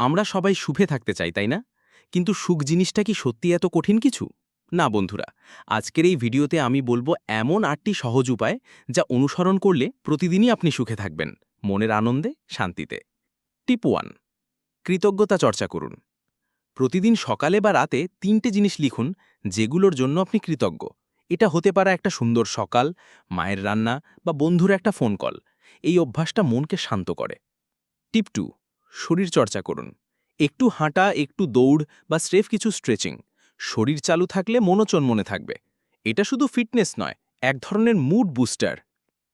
আমরা সবাই সুখে থাকতে চাই, তাই না? কিন্তু সুখ জিনিসটা কি সত্যি এত কঠিন কিছু? না, বন্ধুরা, আজকের এই ভিডিওতে আমি বলব এমন আটটি সহজ উপায় যা অনুসরণ করলে প্রতিদিনই আপনি সুখে থাকবেন। মনের আনন্দে, শান্তিতে। টিপ ওয়ান, কৃতজ্ঞতা চর্চা করুন। প্রতিদিন সকালে বা রাতে তিনটে জিনিস লিখুন যেগুলোর জন্য আপনি কৃতজ্ঞ। এটা হতে পারে একটা সুন্দর সকাল, মায়ের রান্না বা বন্ধুর একটা ফোন কল। এই অভ্যাসটা মনকে শান্ত করে। টিপ টু শরীর চর্চা করুন। একটু হাঁটা, একটু দৌড় বা স্রেফ কিছু স্ট্রেচিং, শরীর চালু থাকলে মনোচন মনে থাকবে। এটা শুধু ফিটনেস নয়, এক ধরনের মুড বুস্টার।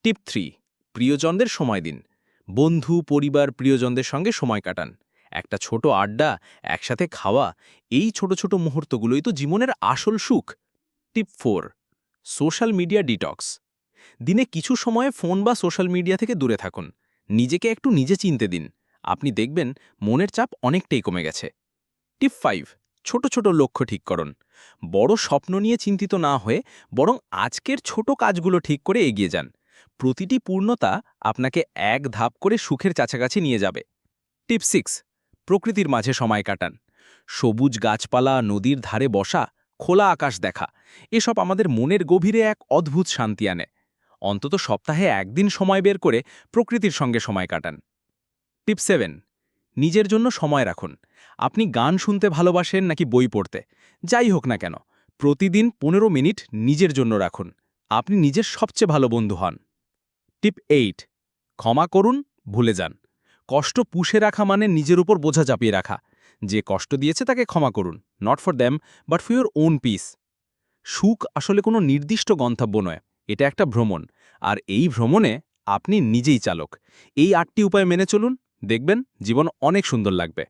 টিপ থ্রি, প্রিয়জনদের সময় দিন। বন্ধু, পরিবার, প্রিয়জনদের সঙ্গে সময় কাটান। একটা ছোট আড্ডা, একসাথে খাওয়া, এই ছোট ছোট মুহূর্তগুলোই তো জীবনের আসল সুখ। Tip four, social media detox. দিনে কিছু সময়ে ফোন বা সোশ্যাল মিডিয়া থেকে দূরে থাকুন। নিজেকে একটু নিজে চিনতে দিন। আপনি দেখবেন মনের চাপ অনেকটাই কমে গেছে। টিপ ফাইভ, ছোট ছোট লক্ষ্য ঠিক করুন। বড় স্বপ্ন নিয়ে চিন্তিত না হয়ে বরং আজকের ছোট কাজগুলো ঠিক করে এগিয়ে যান। প্রতিটি পূর্ণতা আপনাকে এক ধাপ করে সুখের কাছাকাছি নিয়ে যাবে। টিপ সিক্স, প্রকৃতির মাঝে সময় কাটান। সবুজ গাছপালা, নদীর ধারে বসা, খোলা আকাশ দেখা, এসব আমাদের মনের গভীরে এক অদ্ভুত শান্তি আনে। অন্তত সপ্তাহে একদিন সময় বের করে প্রকৃতির সঙ্গে সময় কাটান। টিপ সেভেন, নিজের জন্য সময় রাখুন। আপনি গান শুনতে ভালোবাসেন নাকি বই পড়তে? যাই হোক না কেন, প্রতিদিন পনেরো মিনিট নিজের জন্য রাখুন। আপনি নিজের সবচেয়ে ভালো বন্ধু হন। টিপ এইট, ক্ষমা করুন, ভুলে যান। কষ্ট পুষে রাখা মানে নিজের উপর বোঝা চাপিয়ে রাখা। যে কষ্ট দিয়েছে তাকে ক্ষমা করুন not for them but for your own peace সুখ আসলে কোনো নির্দিষ্ট গন্তব্য নয়, এটা একটা ভ্রমণ। আর এই ভ্রমণে আপনি নিজেই চালক। এই আটটি উপায় মেনে চলুন দেখবেন জীবন অনেক সুন্দর লাগবে।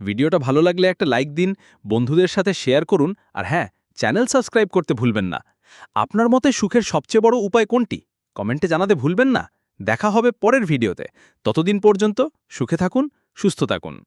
ভিডিওটা ভালো লাগলে একটা লাইক দিন, বন্ধুদের সাথে শেয়ার করুন, আর হ্যাঁ চ্যানেল সাবস্ক্রাইব করতে ভুলবেন না। আপনার মতে সুখের সবচেয়ে বড় উপায় কোনটি? কমেন্টে জানাতে ভুলবেন না। দেখা হবে পরের ভিডিওতে। ততদিন পর্যন্ত সুখে থাকুন, সুস্থ থাকুন।